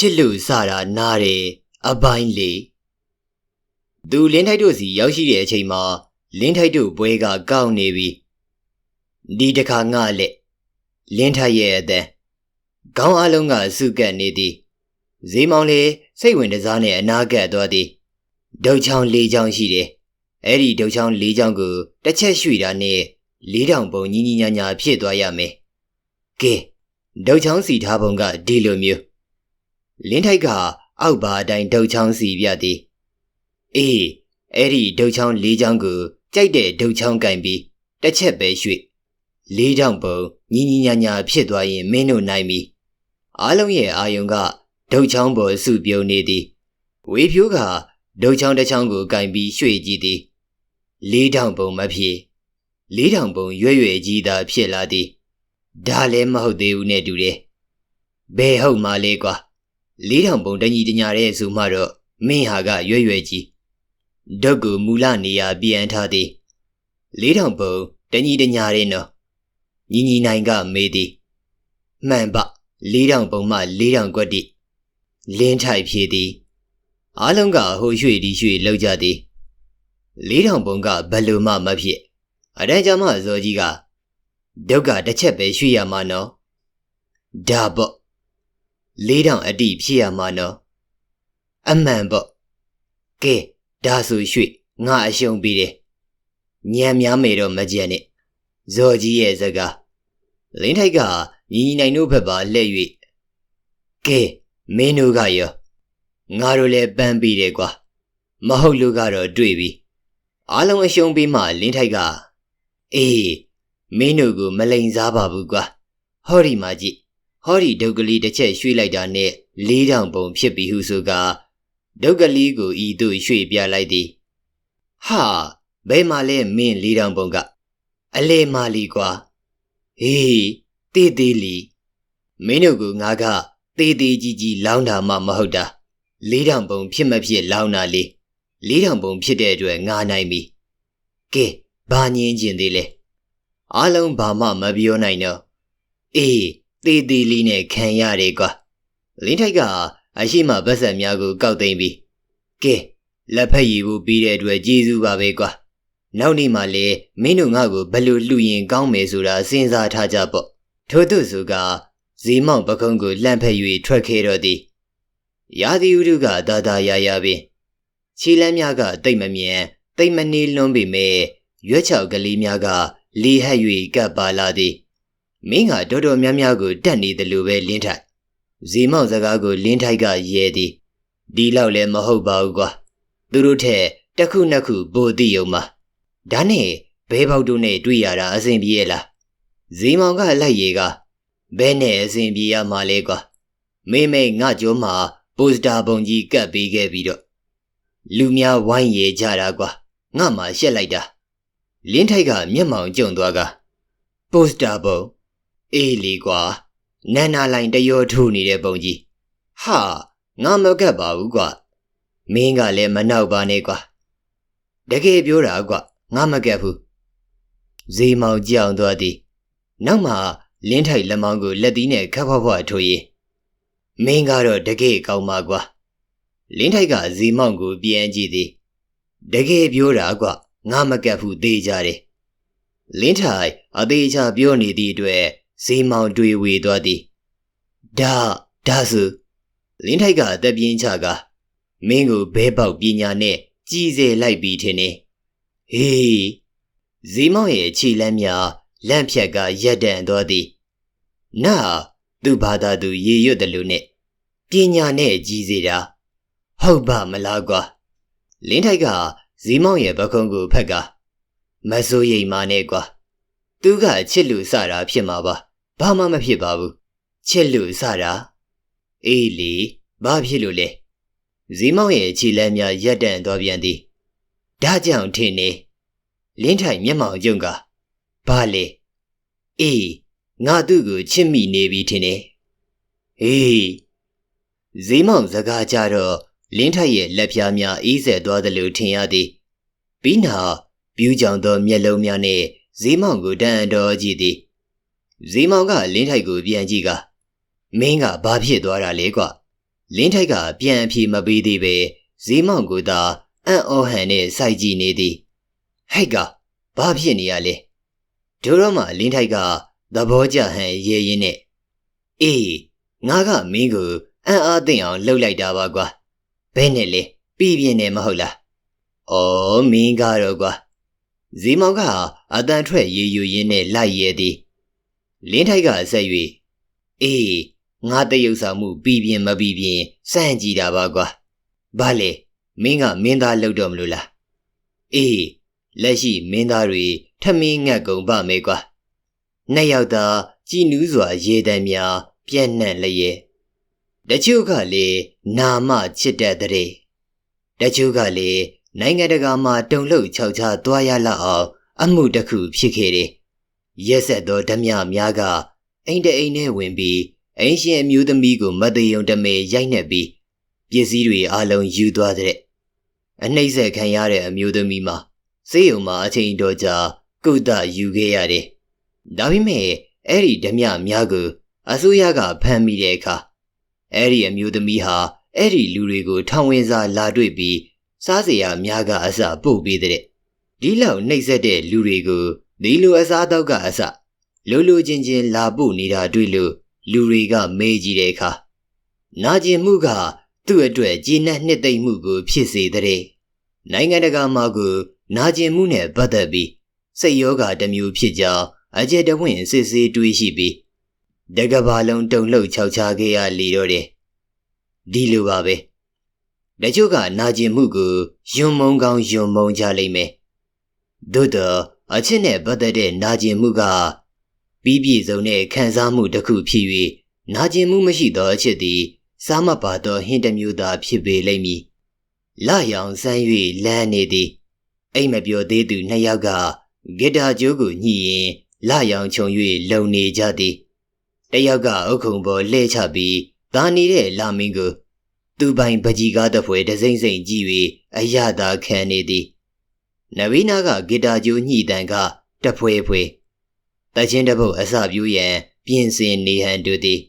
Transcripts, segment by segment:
ချစ်လူစတာနားတယ်အပိုင်းလေးသူလင်းထိုက်တို့စီရောက်ရှိတဲ့အချိန်မှာလင်းထိုက်တို့ဘွဲကကောက်နေပြီဒီတခါငါလက်လင်းထိုက်ရဲ့အသက်ခေါင်းအလုံးကစုကပ်နေသည်ဈေးမောင်လေးစိတ်ဝင်တစားနဲ့အနာကပ်သွားသည်ဒုတ်ချောင်း၄ချောင်းရှိတယ်အဲ့ဒီဒုတ်ချောင်း၄ချောင်းကိုတစ်ချက်ရွှေ့တာနဲ့လေးတောင်ပုံညီညီညာညာဖြစ်သွားရမယ်ကဲဒုတ်ချောင်းစီထားပုံကဒီလိုမျိုး လင်းထိုက်ကအောက်ပါအတိုင်းဒုတ်ချောင်းစီပြသည်အေးအဲ့ဒီဒုတ်ချောင်း၄ချောင်းကိုကြိုက်တဲ့ဒုတ်ချောင်းကင်ပြီးတစ်ချက်ပဲရွှေ့လေးတောင်ပုံညီညီညာညာဖြစ်သွားရင်မင်းတို့နိုင်ပြီအားလုံးရဲ့အာယုံကဒုတ်ချောင်းပေါ်စုပြုံနေသည်ဝေဖြိုးကဒုတ်ချောင်းတစ်ချောင်းကိုကင်ပြီးရွှေ့ကြည့်သည်လေးတောင်ပုံမဖြစ်လေးတောင်ပုံရွဲ့ရွဲ့ကြီးသာဖြစ်လာသည်ဒါလည်းမဟုတ်သေးဘူးနဲ့တူတယ်ဘယ်ဟုတ်မှလဲကွာ လေးတောင်ပုံတညီတညာတဲ့ဆိုမှတော့မင်းဟာကရွဲ့ရွဲ့ကြီးဒုတ်ကိုမူလနေရာပြန်ထားသည်လေးတောင်ပုံတညီတညာတဲ့နော်ညီညီနိုင်ကမေးသည်မှန်ပါလေးတောင်ပုံမှလေးတောင်ကွက်တိလင်းထိုက်ဖြေသည်အားလုံးကဟိုရွှေ့ဒီရွှေ့လောက်ကြသည်လေးတောင်ပုံကဘယ်လိုမှမဖြစ်အတန်းကြမှာဇော်ကြီးကဒုက္ခတစ်ချက်ပဲရွှေ့ရမှာနော်ဒါပေါ့ လေးတောင်အတိဖြစ်ရမှာနော်အမှန်ပေါ့ကဲဒါဆိုရွှေ့ငါအရှုံးပြီးတယ်ညံများမေတော့မကြက်နဲ့ဇော်ကြီးရဲ့စကားလင်းထိုက်ကညီညီနိုင်တို့ဘက်ပါလှည့်၍ကဲမင်းတို့ကရောငါတို့လည်းပန်းပြီးတယ်ကွာမဟုတ်လို့ကတော့တွေ့ပြီအားလုံးအရှုံးပြီးမှလင်းထိုက်ကအေးမင်းတို့ကိုမလိန်စားပါဘူးကွာဟောဒီမှာကြည့် ဟောဒီဒုတ်ကလေးတစ်ချက်ရွှေ့လိုက်တာနဲ့လေးတောင်ပုံဖြစ်ပြီဟုဆိုကဒုတ်ကလေးကိုဤသို့ရွှေ့ပြလိုက်သည်ဟာဘယ်မှာလဲမင်းလေးတောင်ပုံကအလေမာလီကွာဟေးတေးသေးလီမင်းတို့ကငါကတေးသေးကြီးကြီးလောင်းတာမှမဟုတ်တာလေးတောင်ပုံဖြစ်မဖြစ်လောင်းတာလေလေးတောင်ပုံဖြစ်တဲ့အတွက်ငါနိုင်ပြီကဲဘာညင်းကျင်သေးလဲအားလုံးဘာမှမပြောနိုင်တော့အေး သေးသေးလေးနဲ့ခံရတယ်ကွာလင်းထိုက်ကအရှိမဗတ်ဆက်များကိုကောက်သိမ့်ပြီးကဲလက်ဖက်ရည်ဖို့ပြီးတဲ့အတွက်ကျေးဇူးပါပဲကွာနောက်နေ့မှလည်းမင်းတို့ငါ့ကိုဘယ်လိုလှူရင်ကောင်းမယ်ဆိုတာစဉ်းစားထားကြပေါ့ထို့သူဆိုကဇီမောင်ပကုံးကိုလှန့်ဖက်၍ထွက်ခဲ့တော့သည်ရာသီဥတုကဒါဒါရရပင်ခြေလမ်းများကတိတ်မမြင်တိတ်မနေလွန်းပေမဲ့ရွက်ချောက်ကလေးများကလီဟက်၍ကပ်ပါလာသည် မင်းကတော်တော်များများကိုတက်နေတယ်လို့ပဲလင်းထိုက်ဇီမောင်စကားကိုလင်းထိုက်ကရဲသည်ဒီလောက်လည်းမဟုတ်ပါဘူးကွာသူတို့ထက်တစ်ခုနှစ်ခုပိုသိုံမှာဒါနဲ့ဘဲပေါက်တို့နဲ့တွေ့ရတာအဆင်ပြေရဲ့လားဇီမောင်ကလိုက်ရေကဘဲနဲ့အဆင်ပြေရမှာလဲကွာမေမေငါကြောမှာပိုစတာပုံကြီးကပ်ပေးခဲ့ပြီးတော့လူများဝိုင်းရေကြတာကွာငါမှရှက်လိုက်တာလင်းထိုက်ကမျက်မှောင်ကျုံသွားကပိုစတာပုံ အေးလီကွာနန္နာလိုင်တရောထူနေတဲ့ပုံကြီးဟာငါမကပ်ပါဘူးကွာမင်းကလည်းမနောက်ပါနဲ့ကွာတကယ်ပြောတာကွာငါမကက်ဘူးဇေမောင်ကြောင်သွားသည်နောက်မှလင်းထိုက်လက်မောင်းကိုလက်သီးနဲ့ခပ်ဖွားဖွားထိုးရင်မင်းကတော့တကယ်ကောင်းပါကွာလင်းထိုက်ကဇီမောင်ကိုပြန်ကြည့်သည်တကယ်ပြောတာကွငါမကက်ဘူးသေးကြတယ်လင်းထိုက်အသေးချာပြောနေသည့်အတွက် ဇီမောင်တွေဝေသွားသည်ဒါဒါစုလင်းထိုက်ကအသက်ပြင်းချကမင်းကိုဘဲပေါက်ပညာနဲ့ကြီးစေလိုက်ပြီထင်တယ်ဟေးဇီမောင်ရဲ့ခြေလမ်းများလန့်ဖြတ်ကရက်တန်သွားသည်နာသူ့ဘာသာသူရေရွတ်တယ်လို့နဲ့ပညာနဲ့ကြီးစေတာဟုတ်ပါမလားကွာလင်းထိုက်ကဇီမောင်ရဲ့ပခုံးကိုဖက်ကမစိုးရိမ်မနဲ့ကွာသူကချစ်လူစတာဖြစ်မှာပါ ဘာမှမဖြစ်ပါဘူးချစ်လူစတာအေးလေဘာဖြစ်လို့လဲဇီမောင်ရဲ့ခြေလမ်းများရက်တန့်သွားပြန်သည်ဒါကြောင့်ထင်နေလင်းထိုင်မျက်မှောင်ကျုံကဘာလဲအေးငါသူ့ကိုချစ်မိနေပြီထင်တယ်ဟေးဇီမောင်စကားကြတော့လင်းထိုက်ရဲ့လက်ပြားများအေးဆက်သွားတယ်လို့ထင်ရသည်ပြီးနောက်ပြူးကြောင်သောမျက်လုံးများနဲ့ဇီမောင်ကိုတန်တော်ကြည့်သည် ဇီမောင်ကလင်းထိုက်ကိုပြန်ကြည့်ကမင်းကဘာဖြစ်သွားတာလဲကွလင်းထိုက်ကပြန်အဖြေမပေးသေးပဲဈေးမောင်ကသာအံ့ဩဟန်နဲ့စိုက်ကြည့်နေသည်ဟိုက်ကဘာဖြစ်နေရလဲဒိုတော့မှလင်းထိုက်ကသဘောကျဟန်ရဲရင်းနဲ့အေးငါကမင်းကိုအံ့အားသင့်အောင်လှုပ်လိုက်တာပါကွာဘဲနဲ့လဲပြီးပြင်းနေမဟုတ်လားဩမင်းကတော့ကွာဈေးမောင်ကအတန်ထွက်ရေယူရင်းနဲ့လိုက်ရဲသည် လင်းထိုက်ကဆက်၍အေးငါတရုပ်ဆောင်မှုပြီးပြင်းမပြီးပြင်းစမ်းကြည့်တာပါကွာဘာလဲမင်းကမင်းသားလှုပ်တော့မလို့လားအေးလက်ရှိမင်းသားတွေထမင်းငတ်ကုန်ပါမယ်ကွာနှစ်ယောက်သာကြည်နူးစွာရေတံများပြန့်နှံ့လျက်တချို့ကလည်းနာမချစ်တတ်တဲ့တချို့ကလည်းနိုင်ငံတကာမှာတုံလှုပ်ခြောက်ခြားသွားရလောက်အောင်အမှုတစ်ခုဖြစ်ခဲ့တယ် ရက်ဆက်သောဓမြများကအိမ်တအိမ်နဲ့ဝင်ပြီးအင်းရှင်အမျိုးသမီးကိုမတ်တယုံတမေရိုက်နှက်ပြီးပစ္စည်းတွေအလုံးယူသွားတဲ့အနှိမ့်ဆက်ခံရတဲ့အမျိုးသမီးမှာစေယုံမှာအချိန်တော်ကြာကုသယူခဲ့ရတယ်။ဒါပေမဲ့အဲ့ဒီဓမြများကိုအစိုးရကဖမ်းမိတဲ့အခါအဲ့ဒီအမျိုးသမီးဟာအဲ့ဒီလူတွေကိုထောင်ဝင်စာလာတွေ့ပြီးစားစရာများကအစပို့ပေးတဲ့ဒီလောက်နှိပ်စက်တဲ့လူတွေကို ဒီလိုအစားတော့ကအစလိုလိုချင်းချင်းလာပို့နေတာတွေ့လို့လူတွေကမေးကြည့်တဲ့အခါနာကျင်မှုကသူ့အတွက်ဂျင်းနဲ့နှစ်သိမ့်မှုကိုဖြစ်စေတဲ့နိုင်ငံတကာမှာကိုနာကျင်မှုနဲ့ပတ်သက်ပြီးစိတ်ယောဂတစ်မျိုးဖြစ်ကြောင်းအကျက်တဝင့်စစ်ဆေးတွေးရှိပြီးတကဘာလုံးတုံလှုပ်ခြောက်ခြားခဲ့ရလေတော့တယ်ဒီလိုပါပဲတချို့ကနာကျင်မှုကိုယွံမုံကောင်းယွံမုံကြလိမ့်မယ်သို့တော့ အချစ်နဲ့ပတ်သက်တဲ့နာကျင်မှုကပြီးပြည့်စုံတဲ့ခံစားမှုတစ်ခုဖြစ်၍နာကျင်မှုမရှိသောအချစ်သည်စားမပါသောဟင်းတစ်မျိုးသာဖြစ်ပေလိမ့်မည်လရောင်ဆန်း၍လမ်းနေသည်အိမ်မပြောသေးသူနှစ်ယောက်ကဂီတာကျိုးကိုညှိရင်လရောင်ခြုံ၍လုံနေကြသည်တယောက်ကအုတ်ခုံပေါ်လှဲချပြီးသာနေတဲ့လာမင်းကိုသူပိုင်ပကြီးကားတစ်ဖွဲတစိမ့်စိမ့်ကြည့်၍အရသာခံနေသည် နဝိနာကဂီတာကျိုးညှိတန်ကတဖွဲဖွဲတချင်းတပုတ်အစပြူးရန်ပြင်ဆင်နေဟန်တူသည်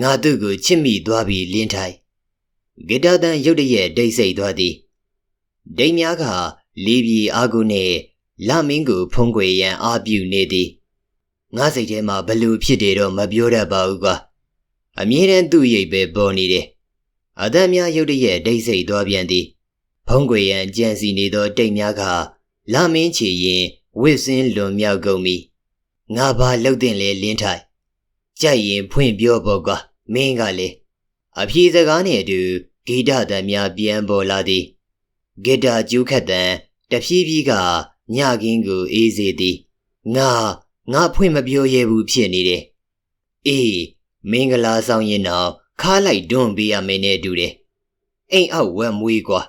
ငါသူ့ကိုချစ်မိသွားပြီးလင်းထိုင်ဂီတာတန်ရုတ်တရက်ဒိတ်ဆိတ်သွားသည်ဒိတ်များကလေးပြည်အာကုနှင့်လမင်းကိုဖုံးကွယ်ရန်အာပြုနေသည်ငါစိတ်ထဲမှာဘလို့ဖြစ်တယ်တော့မပြောတတ်ပါဘူးကွာအမြဲတမ်းသူ့ရိပ်ပဲပေါ်နေတယ်အသက်များရုတ်တရက်ဒိတ်ဆိတ်သွားပြန်သည် ဖုံးကွယ်ရန်ကြံစီနေသောတိတ်များကလမင်းချီရင်ဝစ်စင်းလွန်မြောက်ကုန်ပြီငါဘာလှုပ်တင်လဲလင်းထိုင်ကြိုက်ရင်ဖွင့်ပြောပေါ့ကွာမင်းကလေအပြေစကားနဲ့အတူဂီတတန်များပြန်ပေါ်လာသည်ဂီတာကျူးခတ်တန်တဖြည်းဖြည်းကညကင်းကိုအေးစေသည်ငါငါဖွင့်မပြောရဘူးဖြစ်နေတယ်အေးမင်္ဂလာဆောင်ရင်တော့ခါလိုက်တွန်းပေးရမယ်နဲ့တူတယ်အိမ်အောက်ဝက်မွေးကွာ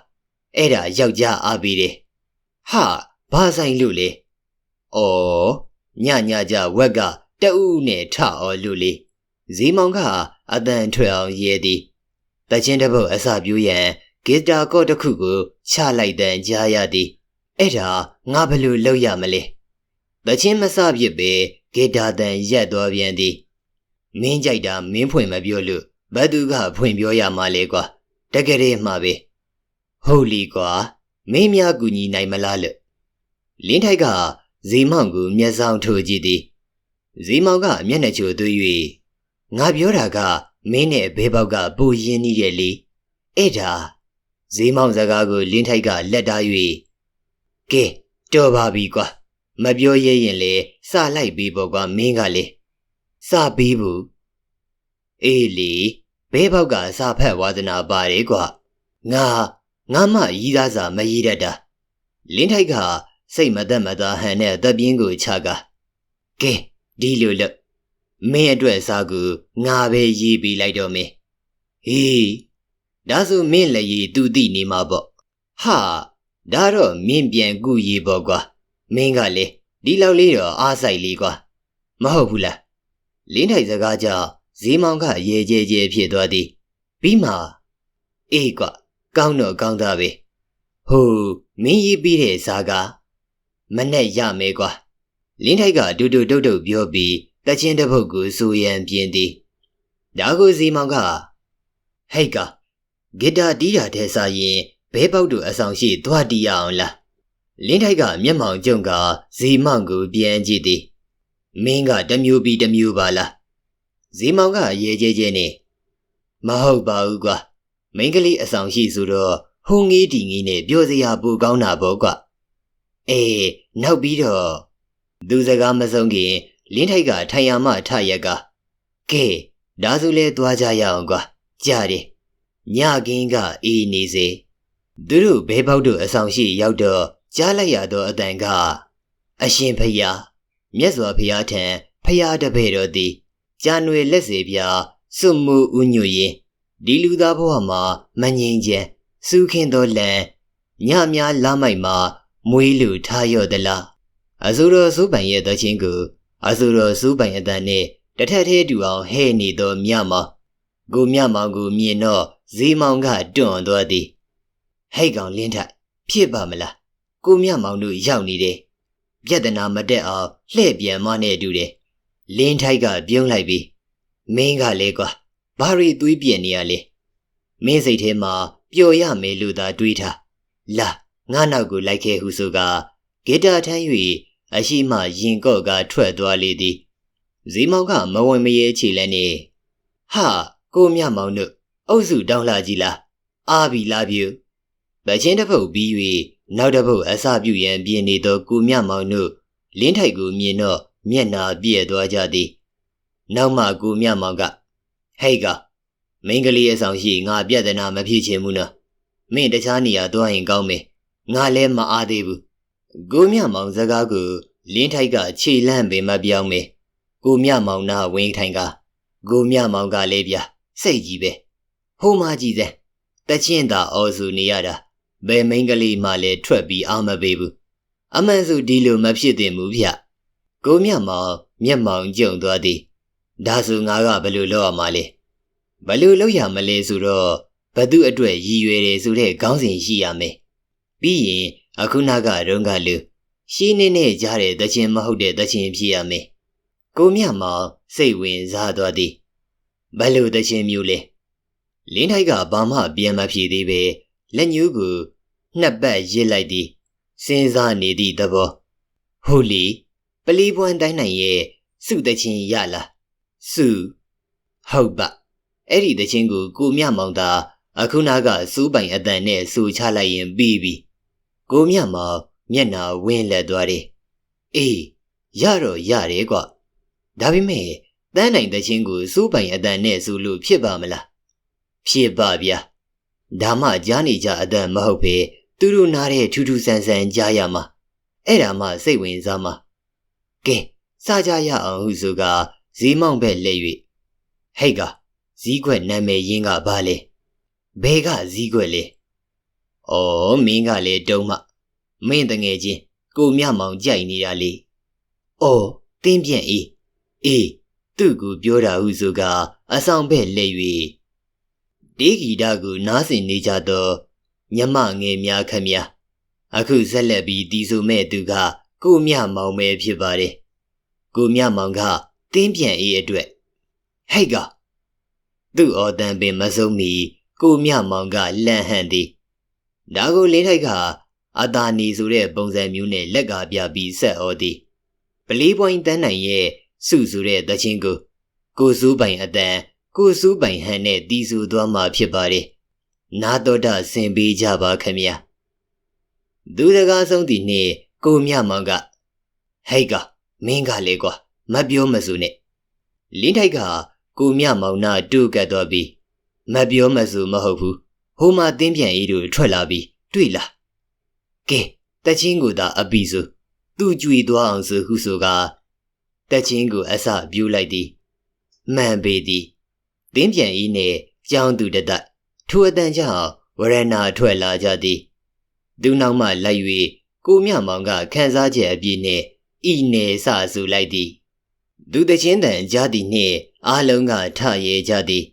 အဲ့ဒါယောက်ျားအားပေးတယ်ဟာဘာဆိုင်လို့လဲအော်ညညကြဝက်ကတအူးနဲ့ထအော်လို့လေဈေးမောင်ကအတန်ထွက်အောင်ရဲသည်တချင်းတစ်ပုတ်အစပြူးရန်ဂီတာကော့တစ်ခုကိုချလိုက်တဲ့ကြားရသည်အဲ့ဒါငါဘယ်လိုလုပ်ရမလဲတချင်းမစဖြစ်ပဲဂီတာတန်ရက်သွားပြန်သည်မင်းကြိုက်တာမင်းဖွင့်မပြောလို့ဘသူကဖွင့်ပြောရမှာလဲကွာတကယ်တည်းမှာပဲ ဟုတ်လီကွာမင်းများကူညီနိုင်မလားလို့လင်းထိုက်ကဇီမောင်ကိုမျက်စောင်းထိုးကြည့်သည်ဇီမောင်ကမျက်နှာချိုသွေး၍ငါပြောတာကမင်းနဲ့ဘဲပေါက်ကပူရင်းနေတယ်လေအဲ့ဒါဇီမောင်စကားကိုလင်းထိုက်ကလက်တား၍ကဲတော်ပါပြီကွာမပြောရရင်လေစလိုက်ပြီးပေါ့ကွာမင်းကလေစပြီးဘူးအေးလေဘဲပေါက်ကစာဖက်ဝါသနာပါတယ်ကွာငါ ငါမှရီးသားစာမရီးတတ်တာလင်းထိုက်ကစိတ်မသက်မသာဟန်နဲ့တပ်ပြင်းကိုချကကဲဒီလိုလို့မင်းအတွက်စားကူငါပဲရေးပေးလိုက်တော့မင်းဟေးဒါဆိုမင်းလည်းရေးသူသိနေမှာပေါ့ဟာဒါတော့မင်းပြန်ကူရေးပေါ့ကွာမင်းကလေဒီလောက်လေးတော့အားဆိုင်လေးကွာမဟုတ်ဘူးလားလင်းထိုက်စကားကြောင့်ဈေးမောင်ကရေကြဲကြဲဖြစ်သွားသည်ပြီးမှအေးကွာ ကောင်းတော့ကောင်းသားပဲဟိုမင်းရေးပြီးတဲ့စားကမနဲ့ရမယ်ကွာလင်းထိုက်ကတူတူတုတ်တုတ်ပြောပြီးတချင်းတစ်ပုတ်ကိုစူရန်ပြင်းသည်ဒါကိုစီမောင်ကဟိတ်ကဂီတာတီးတာတဲ့စားရင်ဘဲပေါက်တို့အဆောင်ရှိသွားတီးရအောင်လားလင်းထိုက်ကမျက်မှောင်ကျုံကဇီမောင်ကိုပြန်ကြည့်သည်မင်းကတမျိုးပြီးတမျိုးပါလားဇီမောင်ကရေကျဲကျဲနဲ့မဟုတ်ပါဘူးကွာ မိန်းကလေးအဆောင်ရှိဆိုတော့ဟုံငေးတီငေးနဲ့ပြောစရာပူကောင်းတာပေါ့ကွာအေးနောက်ပြီးတော့သူစကားမဆုံးခင်လင်းထိုက်ကထိုင်ရမှထရက်ကကဲဒါဆိုလဲသွားကြရအောင်ကွာကြားတယ်ညကင်းကအေးနေစေသူတို့ဘဲပေါက်တို့အဆောင်ရှိရောက်တော့ကြားလိုက်ရသောအတန်ကအရှင်ဖျားမြတ်စွာဘုရားထံဖျားတပည့်တော်သည်ကြာနွေလက်စေပြစွတ်မှုဥညွရင် ဒီလူသားဘဝမှာမငြိမ်ချမ်းစူးခင်းသောလံညများလာမိုက်မှာမွေးလူထားရော့သလားအဆူတော်စူးပိုင်ရဲ့တချင်းကိုအဆူတော်စူးပိုင်အတန်နဲ့တထက်သေးတူအောင်ဟဲ့နေသောမြမောင်ကိုမြမောင်ကိုမြင်တော့ဇီမောင်ကတွန့်သွားသည်ဟဲ့ကောင်လင်းထဖြစ်ပါမလားကိုမြမောင်တို့ရောက်နေတယ်ပြဿနာမတက်အောင်လှည့်ပြန်မနဲ့တူတယ်လင်းထိုက်ကပြုံးလိုက်ပြီးမင်းကလေကွာ ဘာရီသွေးပြက်နေရလဲမင်းစိတ်ထဲမှာပျော်ရမယ်လို့သာတွေးထားလာငါနောက်ကိုလိုက်ခဲ့ဟုဆိုကဂီတာထမ်း၍အရှိမရင်ကော့ကထွက်သွားလေသည်ဇီမောင်ကမဝင်မရဲချီလဲနေဟာကိုမြမောင်တို့အုပ်စုတောင်းလာကြည့်လားအာဘီလာပြူဗချင်းတစ်ဖုတ်ပြီး၍နောက်တစ်ဖုတ်အစပြုရန်ပြင်နေသောကိုမြမောင်တို့လင်းထိုက်ကိုမြင်တော့မျက်နာပြည့်သွားကြသည်နောက်မှကိုမြမောင်က ဟဲ့ကမိန်းကလေးအဆောင်ရှိငါပြဿနာမဖြစ်ချင်ဘူးနော်မင်းတခြားနေရာသွားရင်ကောင်းမယ်ငါလည်းမအားသေးဘူးကိုမြမောင်စကားကိုလင်းထိုက်ကခြေလန့်ပင်မပြောင်းမေကိုမြမောင်နာဝင်းထိုင်ကကိုမြမောင်ကလည်းဗျစိတ်ကြီးပဲဟိုမှကြည့်စမ်းတချင်းသာအော်စုနေရတာဘယ်မိန်းကလေးမှလည်းထွက်ပြီးအာမပေးဘူးအမှန်ဆိုဒီလိုမဖြစ်သင့်ဘူးဗျကိုမြမောင်မျက်မှောင်ကျုံသွားသည် ဒါဆိုငါကဘယ်လိုလုပ်ရမှာလဲဘယ်လိုလုပ်ရမလဲဆိုတော့ဘသူအတွက်ရည်ရွယ်တယ်ဆိုတဲ့ခေါင်းစဉ်ရှိရမယ်ပြီးရင်အခုနကရုံးကလူရှင်းနေနဲ့ကြားတဲ့တခြင်းမဟုတ်တဲ့တခြင်းဖြစ်ရမယ်ကိုမြမောင်စိတ်ဝင်စားသွားသည်ဘယ်လိုတခြင်းမျိုးလဲလင်းထိုက်ကဘာမှပြန်မဖြေသေးပဲလက်ညှိုးကိုနှစ်ပတ်ရစ်လိုက်သည်စဉ်းစားနေသည့်သဘောဟုတ်လီပလီပွန်တိုင်းနိုင်ရဲ့စုတချင်းရလား စုဟုတ်ပါအဲ့ဒီတချင်းကိုကိုမြမောင်သာအခုနာကစူးပိုင်အတန်နဲ့စူချလိုက်ရင်ပြီးပြီကိုမြမောင်မျက်နာဝင်းလက်သွားတယ်အေးရတော့ရတယ်ကွဒါပေမဲ့တန်းနိုင်တချင်းကိုစူးပိုင်အတန်နဲ့စူလို့ဖြစ်ပါမလားဖြစ်ပါဗျာဒါမှကြားနေကြအတန်မဟုတ်ပဲသူတို့နားတဲ့ထူးထူးဆန်းဆန်းကြားရမှာအဲ့ဒါမှစိတ်ဝင်စားမှာကဲစားကြရအောင်ဟုဆိုက ဈေးမောင်ဘက်လဲ၍ဟိတ်ကဈီးခွက်နာမည်ရင်းကဘာလဲဘဲကဈီးခွက်လဲဩမင်းကလည်းတုံးမမင်းတငယ်ချင်းကိုမြမောင်ကြိုက်နေတာလေဩတင်းပြန့်အေးအေးသူ့ကိုပြောတာဟုဆိုကအဆောင်ဘက်လဲ၍ဒေဂီတာကိုနားဆင်နေကြသောညမငယ်များခမများအခုဆက်လက်ပြီးတီဆိုမဲ့သူကကိုမြမောင်ပဲဖြစ်ပါတယ်ကိုမြမောင်က တင်းပြန်အေးအတွက်ဟဲ့ကသူ့အော်တန်ပင်မစုံမီကိုမြမောင်ကလန့်ဟန့်သည်ဒါကိုလင်းထိုက်ကအသာနီဆိုတဲ့ပုံစံမျိုးနဲ့လက်ကပြပြီးဆက်အော်သည်ပလီပွိုင်းတန်းနိုင်ရဲ့စုဆိုတဲ့တခြင်းကိုကိုစူးပိုင်အတန်ကိုစူးပိုင်ဟန်နဲ့တီးဆူသွားမှာဖြစ်ပါတယ်နာတော်တာဆင်ပေးကြပါခမညာသူတကားဆုံးသည်နှင့်ကိုမြမောင်ကဟဲ့ကမင်းကလေကွာ မပြောမစုနဲ့လင်းထိုက်ကကိုမြမောင်နာတူကတ်တော့ပြီးမပြောမစုမဟုတ်ဘူးဟိုမှာတင်းပြန်အေးတို့ထွက်လာပြီးတွေ့လားကဲတချင်းကိုသာအပီဆိုသူ့ကြွေသွားအောင်ဆိုဟုဆိုကတချင်းကိုအစပြူးလိုက်သည်မှန်ပေသည်တင်းပြန်အေးနဲ့ကြောင်းသူတတထိုအတန်ကြောင့်ဝရဏထွက်လာကြသည်သူနောက်မှလိုက်၍ကိုမြမောင်ကခန်းစားချက်အပြည့်နဲ့ဤနေဆဆူလိုက်သည် သူတချင်းတန်ကြားသည်နှင့်အားလုံးကထရဲကြသည်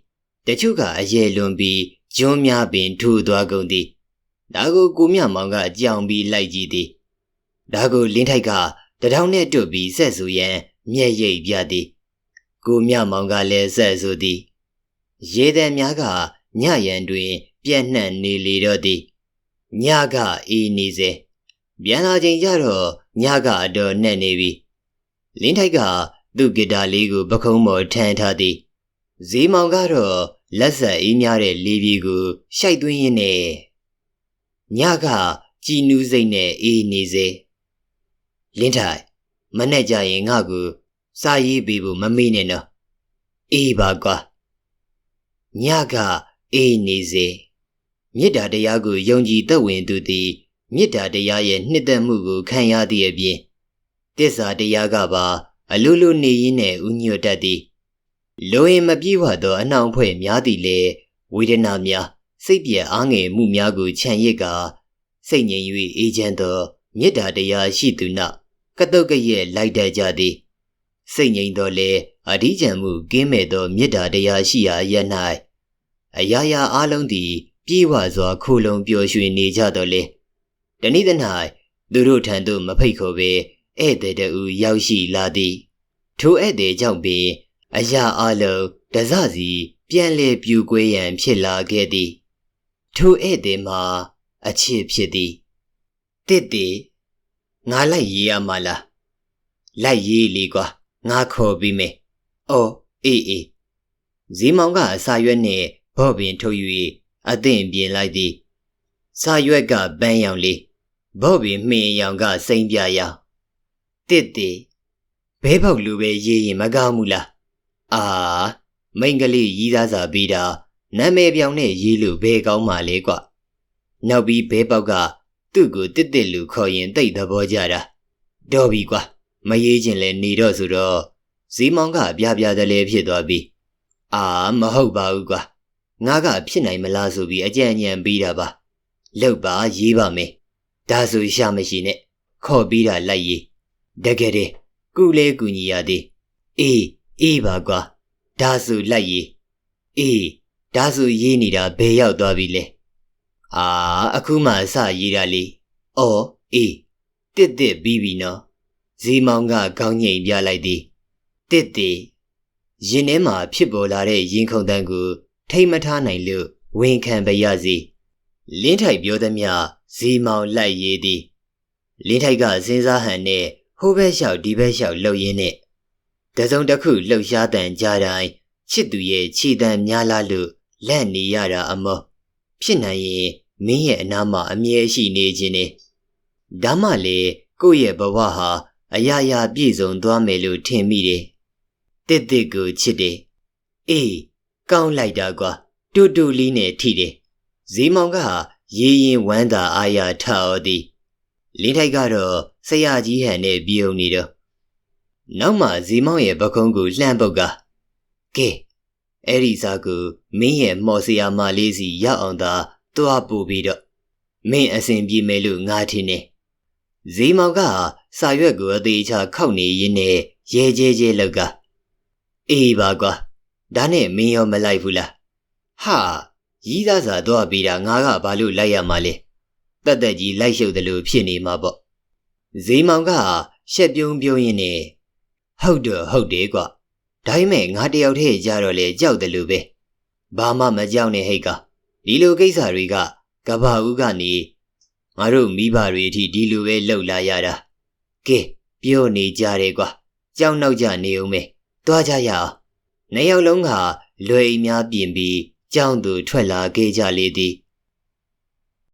တချို့ကအယေလွန်ပြီးကျွန်းများပင်ထူသွားကုန်သည်ဒါကိုကိုမြမောင်ကကြောင်ပြီးလိုက်ကြည့်သည်ဒါကိုလင်းထိုက်ကတထောင်နဲ့တွတ်ပြီးဆက်ဆူရန်မျက်ရိပ်ပြသည်ကိုမြမောင်ကလည်းဆက်ဆူသည်ရေသည်များကညရန်တွင် ပြန့်နှံ့နေလေတော့သည်ညကအေးနေစေပြန်လာချိန်ကျတော့ညကအတော်နဲ့နေပြီလင်းထိုက်က သူ့ဂီတာလေးကိုပခုံးပေါ်ထမ်းထားသည်ဈေးမောင်ကတော့လက်ဆက်အေးများတဲ့လေးပြေကိုရှိုက်သွင်းရင်းနဲ့ညကကြည်နူးစိတ်နဲ့အေးနေစေလင်းထိုက်မနဲ့ကြရင်ငါ့ကိုစာရေးပေးဖို့မမေ့နဲ့နော်အေးပါကွာညကအေးနေစေမေတ္တာတရားကိုယုံကြည်သက်ဝင်သူသည်မေတ္တာတရားရဲ့နှစ်သက်မှုကိုခံရသည့်အပြင်တစ္ဆာတရားကပါ အလိုလိုနေရင်းနဲ့ဥညွတ်တတ်သည်လိုရင်မပြေဝသောအနှောင်ဖွဲ့များသည်လေဝေဒနာများစိတ်ပြည့်အားငယ်မှုများကိုခြံရစ်ကာစိတ်ငြိမ်၍အေးချမ်းသောမေတ္တာတရားရှိသူနောက်ကတုတ်ကရဲ့လိုက်တတ်ကြသည်စိတ်ငြိမ်တော်လေအဓိကြံမှုကင်းမဲ့သောမေတ္တာတရားရှိရာရ၌အရာရာအလုံးသည် ပြေဝစွာခိုလုံပျော်ရွှင်နေကြတော်လေတနည်းသ၌သူတို့ထံသို့မဖိတ်ခေါ်ပေ ဧည့်သည်တူရောက်ရှိလာသည်ထိုဧည့်သည်ကြောင့်ပင်အရာအလုံးတစစီပြန်လေပြူကွေးရန်ဖြစ်လာခဲ့သည်ထိုဧည့်သည်မှာအချစ်ဖြစ်သည်တစ်တည်ငါလိုက်ရေးရမှာလားလိုက်ရေးလေကွာငါခေါ်ပြီးမယ်အော်အေးအေးဇီမောင်ကအစာရွက်နဲ့ဘော့ပင်ထုတ်၍အသင့်ပြင်လိုက်သည်စာရွက်ကပန်းရောင်လေးဘော့ပင်မှင်ရောင်ကစိမ့်ပြရောင် တစ်တည်ဘဲပေါက်လူပဲရေးရင်မကောင်းဘူးလားအာမိန်ကလေးရီးသားစာပြီးတာနာမည်ပြောင်နဲ့ရေးလို့ဘဲကောင်းမှလဲကွနောက်ပြီးဘဲပေါက်ကသူ့ကိုတစ်တစ်လူခေါ်ရင်တိတ်သဘောကြတာတော်ပြီကွာမရေးခြင်းလဲနေတော့ဆိုတော့ဇီမောင်ကပြပြတလဲဖြစ်သွားပြီအာမဟုတ်ပါဘူးကွာငါကဖြစ်နိုင်မလားဆိုပြီးအကြံဉာဏ်ပေးတာပါလောက်ပါရေးပါမယ်ဒါဆိုရှာမရှိနဲ့ခေါ်ပြီးတာလိုက်ရေး တကယ်တည်းကုလဲကူညီရသေးအေးအေးပါကွာဒါဆိုလိုက်ရေးအေးဒါဆိုရေးနေတာဘယ်ရောက်သွားပြီလဲအာအခုမှအစရေးတာလေအော်အေးတစ်တစ်ပြီးပြီနော်ဇီမောင်ကခေါင်းငိမ်ပြလိုက်သည်တစ်တစ်ရင်ထဲမှာဖြစ်ပေါ်လာတဲ့ရင်ခုန်တန်းကို ထိမ့်မထားနိုင်လို့ဝန်ခံပရစီလင်းထိုက်ပြောသည်မြဇီမောင်လိုက်ရေးသည်လင်းထိုက်ကစဉ်းစားဟန်နဲ့ ဟိုဘက်လျှောက်ဒီဘက်လျှောက်လှုပ်ရင်းနဲ့တစုံတစ်ခုလှုပ်ရှားတန်ကြတိုင်းချစ်သူရဲ့ခြေတံများလာလို့လက်နေရတာအမောဖြစ်နိုင်ရင်မင်းရဲ့အနားမှာအမြဲရှိနေခြင်းနဲ့ဒါမှလေကိုယ့်ရဲ့ဘဝဟာအရာရာပြည့်စုံသွားမယ်လို့ထင်မိတယ်တစ်တစ်ကိုချစ်တယ်အေးကောင်းလိုက်တာကွာတူတူလေးနဲ့ထိတယ်ဇီမောင်ကရေးရင်ဝမ်းသာအားရထော်သည်လင်းထိုက်ကတော့ ဆရာကြီးဟန်နဲ့ပြုံနေတော့နောက်မှဇီမောင်ရဲ့ပကုံးကိုလှမ်းပုတ်ကကဲအဲ့ဒီစားကိုမင်းရဲ့မော်စရာမလေးစီရောက်အောင်သာတွားပို့ပြီးတော့မင်းအစဉ်ပြေမယ်လို့ငါထင်နေဇီမောင်ကစာရွက်ကိုအသေးချာခောက်နေရင်းနဲ့ရဲကျဲကျဲလောက်ကအေးပါကွာဒါနဲ့မင်းရောမလိုက်ဘူးလားဟာရီးသားစာတော့ပြီးတာငါကဘာလို့လိုက်ရမှာလဲတက်တက်ကြီးလိုက်ရှုပ်တယ်လို့ဖြစ်နေမှာပေါ့ ဇီမောင်ကရှက်ပြုံးပြုံးရင်းနဲ့ဟုတ်တော့ဟုတ်တယ်ကွာဒါပေမဲ့ငါတယောက်တည်းကြတော့လေကြောက်တယ်လို့ပဲဘာမှမကြောက်နဲ့ဟိတ်ကဒီလိုကိစ္စတွေကကဘာဦးကနေငါတို့မိဘတွေအထိဒီလိုပဲလှုပ်လာရတာကဲပြောနေကြတယ်ကွာကြောက်နောက်ကြနေဦးမယ်သွားကြရအောင်နှစ်ယောက်လုံးကလွယ်အိမ်များပြင်ပြီးကြောင်းသူထွက်လာခဲ့ကြလေသည်